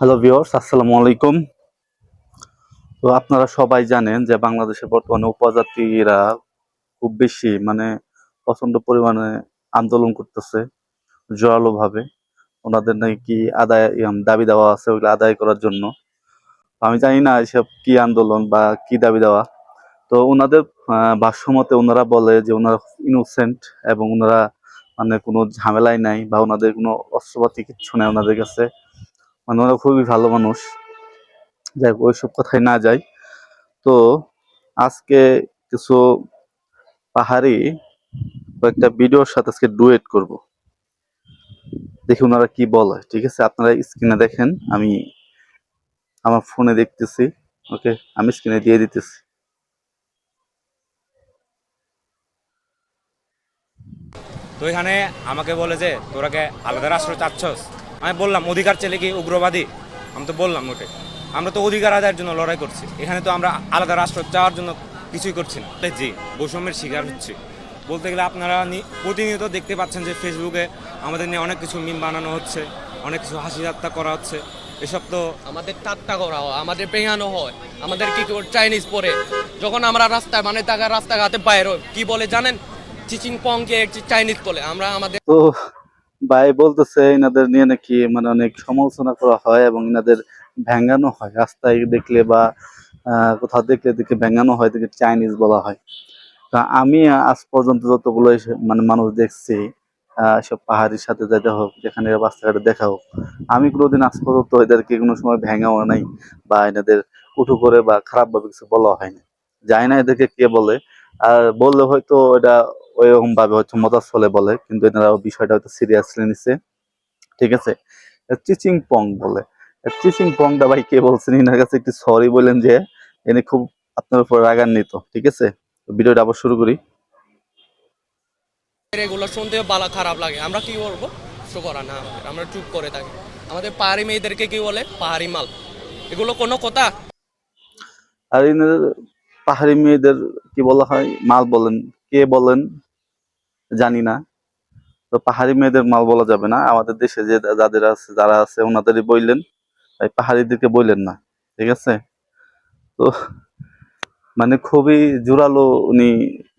Hello viewers আসসালামু আলাইকুম। তো আপনারা সবাই জানেন যে বাংলাদেশে বর্তমানে উপজাতিরা খুব বেশি মানে প্রচণ্ড পরিমাণে আন্দোলন করতেছে জোরালো ভাবে ওনাদের নাকি আদায় দাবি দেওয়া আছে ওইগুলো আদায় করার জন্য। আমি জানি না এসব কি আন্দোলন বা কি দাবি দেওয়া। তো ওনাদের ভাষ্যমতে ওনারা বলে যে ওনারা ইনোসেন্ট এবং ওনারা মানে কোনো ঝামেলাই নাই বা ওনাদের কোনো অস্ত্রপাতি কিচ্ছু নাই ওনাদের কাছে। মানে ওরা খুবই ভালো মানুষ। যাই হোক, ওইসব কথায় না যাই। তো আজকে কিছু পাহাড়ি কয়েকটা ভিডিওর সাথে আজকে ডুয়েট করব। দেখি ওনারা কি বলে ঠিক আছে? আপনারা স্ক্রিনে দেখেন আমি আমার ফোনে দেখতেছি ওকে? আমি স্ক্রিনে দিয়ে দিতেছি। তো এখানে আমাকে বলে যে তোরাকে আলাদা রাষ্ট্র চাচ্ছস? আমি বললাম অধিকার চেলে কি উগ্রবাদী? আমি তো বললাম ওকে। আমরা তো অধিকার আদায়ের জন্য লড়াই করছি। এখানে তো আমরা আলাদা রাষ্ট্র চাওয়ার জন্য কিছুই করছি না। তাই জি বৈষম্যের শিকার হচ্ছে। বলতে গেলে আপনারা প্রতিনিয়ত দেখতে পাচ্ছেন যে ফেসবুকে আমাদের নিয়ে অনেক কিছু মিম বানানো হচ্ছে অনেক কিছু হাসি ঠাট্টা করা হচ্ছে। এসব তো আমাদের ঠাট্টা করা হয় আমাদের পেঙানো হয় আমাদের কি করে চাইনিজ পরে? যখন আমরা রাস্তায় মানে টাকা রাস্তাঘাটে বাইর কি বলে জানেন? চিচিং পংকে চাইনিজ বলে। আমরা আমাদের ভাই বলতেছে এনাদের নিয়ে নাকি মানে অনেক সমালোচনা করা হয় এবং এনাদের ভেঙ্গানো হয়। রাস্তায় দেখলে বা কোথাও দেখলে দেখে ভেঙ্গানো হয় দেখে চাইনিজ বলা হয়। তা আমি আজ পর্যন্ত যতগুলো মানে মানুষ দেখছি সব পাহাড়ির সাথে যেতে হোক, যেখানে রাস্তাঘাটে দেখা হোক, আমি কোনোদিন আজ পর্যন্ত এদেরকে কোনো সময় ভেঙাও নাই বা এনাদের কুটু করে বা খারাপভাবে কিছু বলা হয়নি। জানি না এদেরকে কে বলে আর বললে হয়তো এটা ওইরকম ভাবে হয়তো মজার ছলে বলে কিন্তু এনারা বিষয়টা হয়তো সিরিয়াসলি নিছে। ঠিক আছে? চিচিং পং বলে। চিচিং পংটা ভাই কে বলছেন? এনার কাছে একটু সরি বলেন যে এনে খুব আপনার উপর রাগান্বিত ঠিক আছে? ভিডিওটা আবার শুরু করি। এগুলো শুনতে বালা খারাপ লাগে। আমরা কি বলব? কিছু করা না আমাদের। আমরা চুপ করে থাকি। আমাদের পাহাড়ি মেয়েদেরকে কি বলে? পাহাড়ি মাল। এগুলো কোনো কথা? আর পাহাড়ি মেয়েদের কি বলা হয়? মাল বলেন। কে বলেন? জানি না। তো পাহাড়ি মেয়েদের মাল বলা যাবে না। আমাদের দেশে যে যাদের আছে, যারা আছে, ওনাদেরই বললেন। তাই পাহাড়িদেরকে বললেন না। ঠিক আছে? তো মানে খুবই জোরালো উনি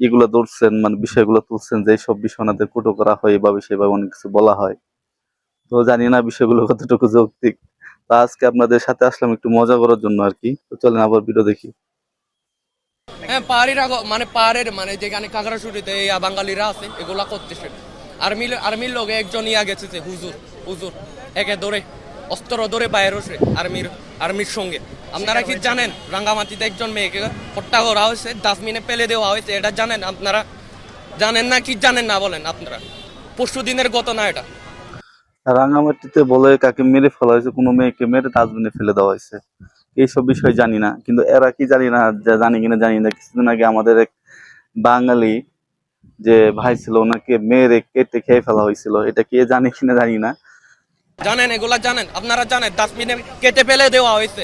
এগুলো ধরছেন মানে বিষয়গুলো তুলছেন যে সব বিষয় ওনাদের কুটো করা হয়, এভাবে সেভাবে অনেক কিছু বলা হয়। তো জানি না বিষয়গুলো কতটুকু যৌক্তিক। তো আজকে আপনাদের সাথে আসলাম একটু মজা করার জন্য আর কি। তো চলেন আবার ভিডিও দেখি। হ্যাঁ পাহাড়িরা মানে পাহাড়ের মানে যেখানে কাঁকড়াছড়িতে এই বাঙালিরা আছে, এগুলা করতেছে। আর্মির আর্মির লোক একজন ইয়া গেছে যে হুজুর হুজুর। একে ধরে, অস্ত্র ধরে বাইরে বসে আর্মির আর্মির সঙ্গে। আপনারা কি জানেন, রাঙ্গামাটিতে একজন মেয়েকে হত্যা করা হয়েছে, ডাস্টবিনে ফেলে দেওয়া হয়েছে, এটা জানেন আপনারা? জানেন না কি জানেন না বলেন আপনারা? পরশু দিনের ঘটনা এটা। রাঙ্গামাটিতে বলে কাকে মেরে ফেলা হয়েছে, কোনো মেয়েকে মেরে ডাস্টবিনে ফেলে দেওয়া হয়েছে। এইসব বিষয় জানি না কিন্তু এরা কি জানি না জানি কিনা জানি না। কিছুদিন আগে আমাদের এক বাঙালি যে ভাই ছিল ওনাকে মেরে কেটে খেয়ে ফেলা হয়েছিল। এটা কে জানে কিনা জানি না। জানেন এগুলা জানেন। আপনারা জানেন ডাস্টবিনে কেটে ফেলে দেওয়া হয়েছে।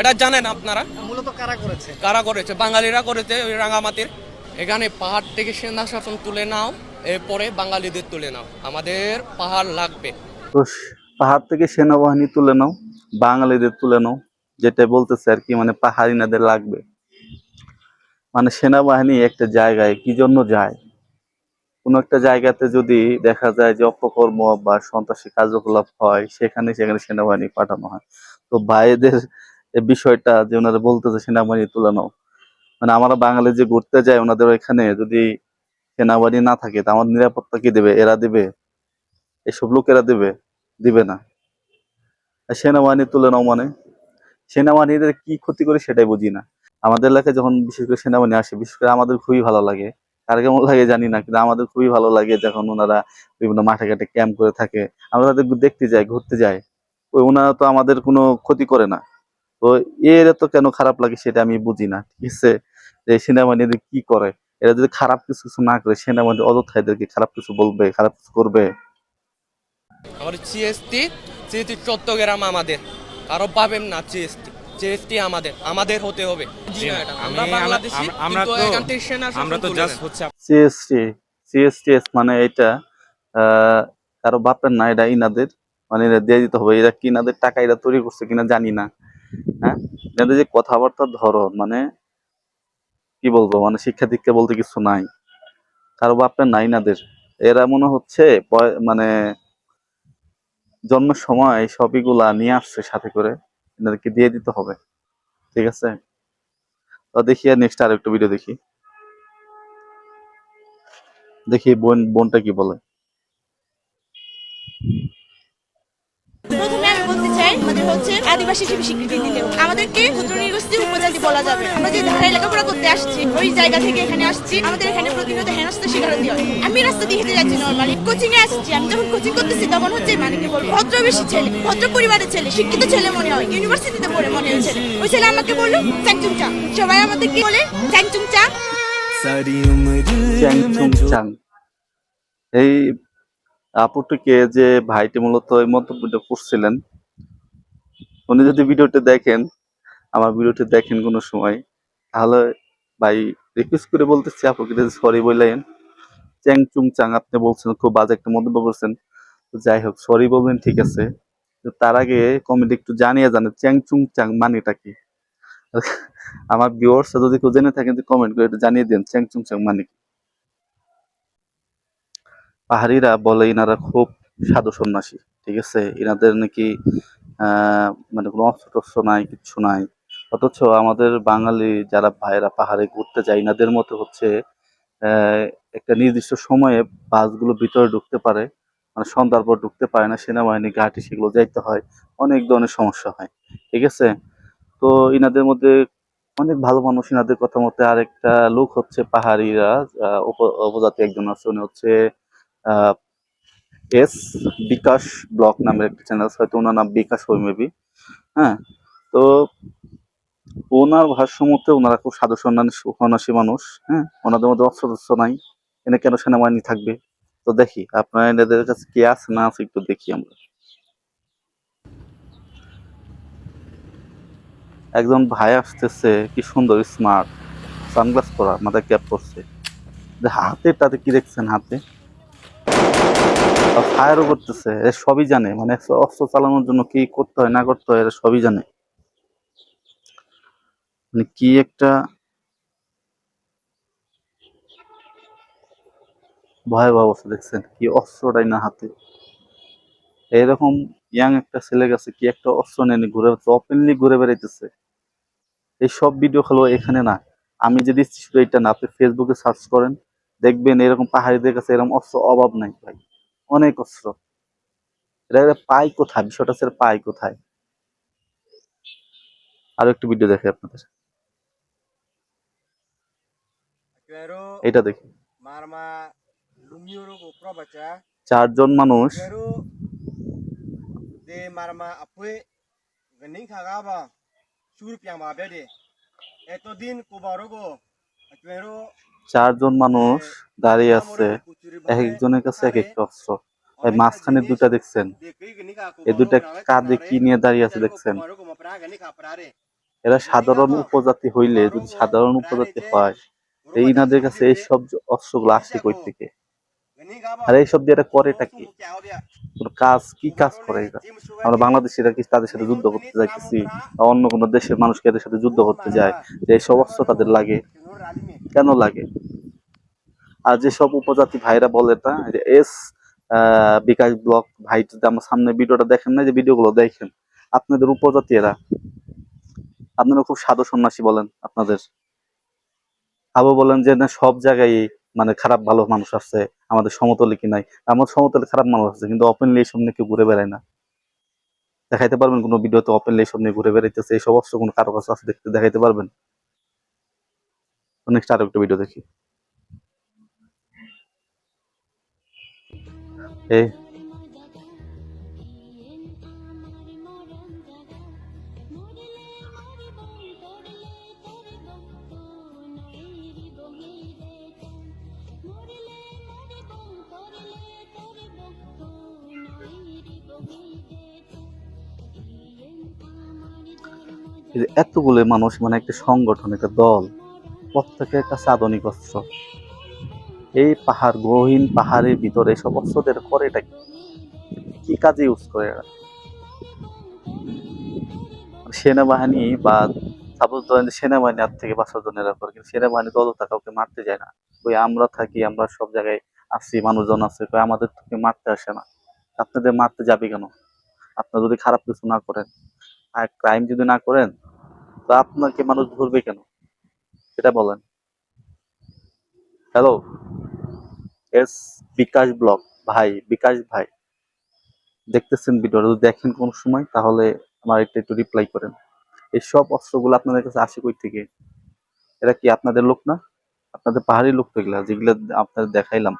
এটা জানেন আপনারা? মূলত কারা করেছে? কারা করেছে? বাঙালিরা করেছে ওই রাঙামাটির। এখানে পাহাড় থেকে সেনা শাসন তুলে নাও এরপরে বাঙালিদের তুলে নাও। আমাদের পাহাড় লাগবে। তো পাহাড় থেকে সেনাবাহিনী তুলে নাও বাঙালিদের তুলে নাও। যেটা বলতেছে আর কি মানে পাহাড়ি নাদের লাগবে। মানে সেনাবাহিনী একটা জায়গায় কি জন্য যায়? কোনো একটা জায়গাতে যদি দেখা যায় যে অপকর্ম বা সন্ত্রাসী কার্যকলাপ হয়, সেখানে সেখানে সেনাবাহিনী পাঠানো হয়। তো ভাইদের বিষয়টা যে ওনারা বলতেছে সেনাবাহিনী তুলে নাও। মানে আমরা বাঙালি যে ঘুরতে যাই, ওনাদের ওইখানে যদি সেনাবাহিনী না থাকে, তা আমার নিরাপত্তা কি দেবে? এরা দেবে? এসব লোকেরা দেবে? দিবে না। সেনাবাহিনী তুলে নাও মানে? সেনাবাহিনীদের কি ক্ষতি করে সেটাই বুঝি না। আমাদের এলাকায় যখন বিশেষ করে সেনাবাহিনী আসে, বিশেষ করে আমাদের খুবই ভালো লাগে। কার কেমন লাগে জানি না, কিন্তু আমাদের খুবই ভালো লাগে যখন ওনারা বিভিন্ন মাঠে ঘাটে ক্যাম্প করে থাকে। আমরা তাদের দেখতে যাই, ঘুরতে যাই। ওই ওনারা তো আমাদের কোনো ক্ষতি করে না। তো এর তো কেন খারাপ লাগে সেটা আমি বুঝি না, ঠিক আছে? যে সেনাবাহিনী এদের কি করে? এরা যদি খারাপ কিছু কিছু না করে, সেনাবাহিনী অযথা এদেরকে খারাপ কিছু বলবে, খারাপ কিছু করবে। চট্টগ্রাম আমাদের। কারও পাবেন না জিএসটি জিএসটি আমাদের আমাদের হতে হবে। আমরা বাংলাদেশি আমরা- তো- আমরা জাস্ট হচ্ছে সিএসটি সিএসটিএস মানে এটা আহ, কারও বাপের না এটা ইনাদের মানে এরা দিয়ে দিতে হবে। এরা কি এনাদের টাকা এরা তৈরি করছে কিনা জানি না। হ্যাঁ? এনাদের যে কথাবার্তার ধরন মানে কি বলব মানে শিক্ষা দীক্ষা বলতে কিছু নাই। কারও বাপের নাই নাদের এরা মনে হচ্ছে মানে জন্মের সময় সবইগুলা নিয়ে আসছে সাথে করে, এনাদেরকে দিয়ে দিতে হবে। ঠিক আছে? তো দেখি আর নেক্সট আর একটা ভিডিও দেখি। দেখি বোন, বোনটা কি বলে? হচ্ছে আদিবাসী হিসেবে স্বীকৃতি দিলে আমাদেরকে ক্ষুদ্র উপজাতি বলা যাবে। আমরা যে ধারা করতে আসছি ওই জায়গা থেকে এখানে আসছি আমাদের এখানে প্রতিনিয়ত আমি রাস্তা দিয়ে হেঁটে যাচ্ছি নর্মালি কোচিং এ আসছি আমি যখন কোচিং করতেছি তখন হচ্ছে মানে কি বলব ভদ্র বেশি ছেলে ভদ্র পরিবারের ছেলে শিক্ষিত ছেলে মনে হয়। ইউনিভার্সিটিতে পড়ে মনে হয় ছেলে। ওই ছেলে আমাকে বলল চ্যাংচুং চা সবাই আমাদেরকে বলে চ্যাংচুং চা এই আপুটিকে যে ভাইটি মূলত এই মন্তব্যটা করছিলেন উনি যদি ভিডিওটি দেখেন, আমার ভিডিওটি দেখেন কোনো সময়, তাহলে ভাই রিকোয়েস্ট করে বলতেছি আপুকে সরি বললেন। চ্যাং চুং চাং, আপনি বলছেন, খুব বাজে একটা মন্তব্য করছেন। যাই হোক সরি বলবেন, ঠিক আছে। তার আগে কমেন্ট একটু জানিয়ে জানেন, চ্যাং চুং চাং মানেটা কি? আমার ভিউয়ার্স যদি কেউ জেনে থাকেন কমেন্ট করে একটু জানিয়ে দেন, চ্যাং চুং চাং মানে কি? পাহাড়িরা বলে, ইনারা খুব সাধু সন্ন্যাসী। ঠিক আছে? এনাদের নাকি মানে কোনো অস্ত্র টস্ত্র নাই, কিচ্ছু নাই। অথচ আমাদের বাঙালি যারা ভাইয়েরা পাহাড়ে ঘুরতে যায়, এনাদের মতো হচ্ছে একটা নির্দিষ্ট সময়ে বাসগুলো ভিতরে ঢুকতে পারে। মানে সন্ধ্যার পর ঢুকতে পারে না, সেনাবাহিনী, ঘাটি, সেগুলো যাইতে হয়। অনেক ধরনের সমস্যা হয়, ঠিক আছে? তো ইনাদের মধ্যে অনেক ভালো মানুষ ইনাদের কথা মতে। আরেকটা লোক হচ্ছে পাহাড়িরা উপজাতি একজন আছে। উনি হচ্ছে এস বিকাশ ব্লগ নামের একটা চ্যানেল আছে, হয়তো ওনার নাম বিকাশ হয় মেবি হ্যাঁ? তো ওনার ভাষ্য মতে ওনারা খুব সাধু সন্ন্যাসী মানুষ হ্যাঁ? ওনাদের মধ্যে অস্ত্র টস্ত্র নাই, এনে কেন সেনাবাহিনী থাকবে? তো দেখি, আপনার এদের কাছে কি আছে না আছে একটু দেখি আমরা। একজন ভাই আসতেছে, কি সুন্দর স্মার্ট সানগ্লাস পরা, মাথায় ক্যাপ পরছে। যে হাতে, তাতে কি দেখছেন হাতে? ফায়ারও করতেছে এরা সবই জানে। মানে অস্ত্র চালানোর জন্য কি করতে হয়, না করতে হয়, এরা সবই জানে। মানে কি একটা ভয়াবহ অবস্থা, দেখছেন? কি অস্ত্রটাই না হাতে। এরকম ইয়াং একটা ছেলে গেছে, কি একটা অস্ত্র নেনি ঘুরে ওপেনলি ঘুরে বেড়াইতেছে। এই সব ভিডিও হলো এখানে না। আমি যে দিচ্ছি শুধু এটা না আপনি ফেসবুকে সার্চ করেন, দেখবেন এরকম পাহাড়িদের কাছে এরকম অস্ত্র অভাব নাই, ভাই। অনেক অস্ত্র। এরা পায় কোথায়? বিষয়টা এরা পায় কোথায়? আরও একটু ভিডিও দেখে আপনাদের। এটা দেখি. চারজন মানুষ। Pero de চারজন মানুষ দাঁড়িয়ে আছে এক একজনের কাছে এক একটা অস্ত্র। এই মাঝখানে দুটা দেখছেন। এই দুটা কাঁধে কি নিয়ে দাঁড়িয়ে আছে দেখছেন? এরা সাধারণ উপজাতি হইলে যদি সাধারণ উপজাতি হয় এই ইনাদের কাছে এই সব অস্ত্রগুলো আসে কই থেকে? আর এইসব দিয়ে এরা করেটা কি? কাজ কি কাজ করে এরা? আমরা বাংলাদেশিরা কি তাদের সাথে যুদ্ধ করতে যাইতেছি? বা অন্য কোনো দেশের মানুষকে এদের সাথে যুদ্ধ করতে যায়? যে এইসব অস্ত্র তাদের লাগে। কেন লাগে? আর যেসব উপজাতি ভাইরা বলে তা যে এস বিকাশ ব্লক ভাই যদি আমার সামনে ভিডিওটা দেখেন না, যে ভিডিওগুলো দেখেন। আপনাদের উপজাতি এরা? আপনারা খুব সাধু সন্ন্যাসী বলেন আপনাদের। আবু বলেন যে না, সব জায়গায় মানে খারাপ ভালো মানুষ আছে। আমাদের সমতলে কি নাই? আমার সমতলে খারাপ মানুষ আছে, কিন্তু ওপেনলি এই নিয়ে কেউ ঘুরে বেড়ায় না। দেখাইতে পারবেন কোনো ভিডিওতে ওপেনলি এইসব নিয়ে ঘুরে বেড়াইতেছে, এই সমস্ত কোনো কারও কাছে আছে দেখতে, দেখাইতে পারবেন? নেক্সট আরও একটা ভিডিও দেখি। এই এতগুলো মানুষ মানে একটা সংগঠন, একটা দল, প্রত্যেকের কাছে আধুনিক অস্ত্র। এই পাহাড়, গহীন পাহাড়ের ভিতরে সব অস্ত্রদের করে এটা কি কাজে ইউজ করে এরা? সেনাবাহিনী বা সাপোজ ধরেন সেনাবাহিনী হাত থেকে বাঁচার জন্য এরা করে কিন্তু সেনাবাহিনী তো অযথা কাউকে মারতে যায় না। ওই আমরা থাকি, আমরা সব জায়গায় আছি মানুষজন আছে আমাদের থেকে মারতে আসে না। আপনাদের মারতে যাবে কেন? আপনারা যদি খারাপ কিছু না করেন, আর ক্রাইম যদি না করেন তো আপনাকে মানুষ ধরবে কেন? সেটা বলেন। হ্যালো এস বিকাশ ব্লগ ভাই, বিকাশ ভাই। দেখতেছেন ভিডিওটা যদি দেখেন কোন সময়, তাহলে আমার একটা একটু রিপ্লাই করেন। এই সব অস্ত্রগুলো আপনাদের কাছে আসে কই থেকে? এরা কি আপনাদের লোক না? আপনাদের পাহাড়ি লোক তো এগুলা, যেগুলো আপনাদের দেখাইলাম।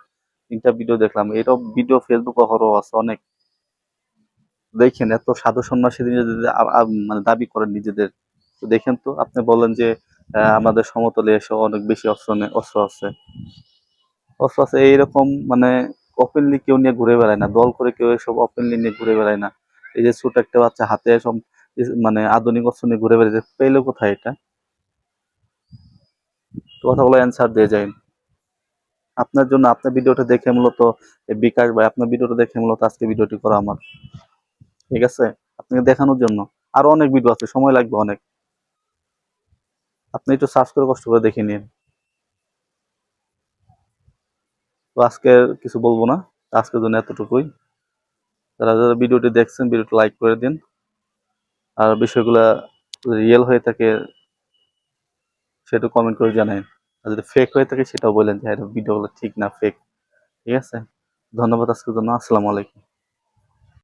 তিনটা ভিডিও দেখলাম। এরকম ভিডিও ফেসবুক হরও আছে অনেক। দেখেন, এত সাধু সন্ন্যাসী নিজেদের মানে দাবি করেন নিজেদের। তো দেখেন তো। আপনি বলেন যে আমাদের সমতলে এসে অনেক বেশি অস্ত্র অস্ত্র আছে। অস্ত্র আছে এইরকম মানে ওপেনলি কেউ নিয়ে ঘুরে বেড়ায় না। দল করে কেউ এসব ওপেনলি নিয়ে ঘুরে বেড়ায় না। এই যে ছোট একটা বাচ্চা হাতে সব মানে আধুনিক অস্ত্র নিয়ে ঘুরে বেড়াচ্ছে পেল কোথায় এটা? তো কথাগুলো অ্যান্সার দিয়ে যায় আপনার জন্য আপনার ভিডিওটা দেখে মূলত বিকাশ ভাই, আপনার ভিডিওটা দেখে মূলত আজকে ভিডিওটি করা আমার। ঠিক আছে? আপনাকে দেখানোর জন্য। আরও অনেক ভিডিও আছে, সময় লাগবে অনেক। আপনি একটু সার্চ করে কষ্ট করে দেখে নিন। তো আজকে কিছু বলব না। আজকের জন্য এতটুকুই। যারা যারা ভিডিওটি দেখছেন, ভিডিওটি লাইক করে দিন। আর বিষয়গুলা রিয়েল হয়ে থাকে, সেটা কমেন্ট করে জানাই আর যদি ফেক হয়ে থাকে, সেটাও বলেন যে হ্যাঁ ভিডিওগুলো ঠিক না ফেক ঠিক আছে? ধন্যবাদ আজকের জন্য। আসসালামু আলাইকুম।